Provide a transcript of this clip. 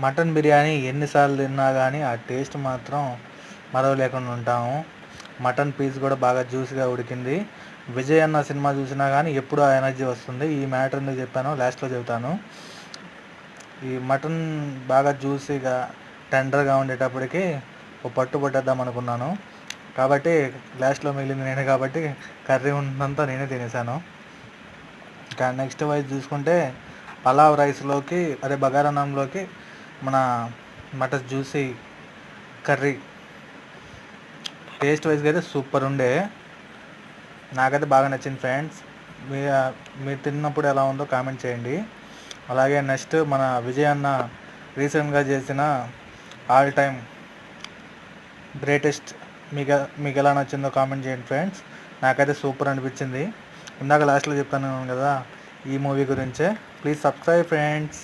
Mutton biryani ఎన్నిసార్లు తిన్నా కానీ ఆ టేస్ట్ మాత్రం మరవలేకుండా ఉంటాము. మటన్ పీస్ కూడా బాగా జ్యూస్గా ఉడికింది. విజయ్ అన్న సినిమా చూసినా కానీ ఎప్పుడు ఆ ఎనర్జీ వస్తుంది. ఈ మ్యాటర్ ఎందుకు చెప్పాను లాస్ట్లో చెబుతాను. ఈ మటన్ బాగా జ్యూసీగా టెండర్గా ఉండేటప్పటికి ఒక పట్టు పట్టేద్దాం అనుకున్నాను. కాబట్టి లాస్ట్లో మిగిలింది నేనే కాబట్టి కర్రీ ఉన్నంతా నేనే తినేసాను. ఇంకా నెక్స్ట్ వైజ్ చూసుకుంటే పలావ్ రైస్లోకి అదే బగారన్నంలోకి మన మటన్ జ్యూసీ కర్రీ. టేస్ట్ వైజ్గా అయితే సూపర్ ఉండే. నాకైతే బాగా నచ్చింది ఫ్రెండ్స్. మీ మీరు తిన్నప్పుడు ఎలా ఉందో కామెంట్ చేయండి. అలాగే నెక్స్ట్ మన విజయ్ అన్న రీసెంట్గా చేసిన ఆల్ టైమ్ గ్రేటెస్ట్ మీకు మీకు ఎలా నచ్చిందో కామెంట్ చేయండి ఫ్రెండ్స్. నాకైతే సూపర్ అనిపించింది. ఇందాక లాస్ట్లో చెప్తాను కదా ఈ మూవీ గురించే. Please subscribe friends.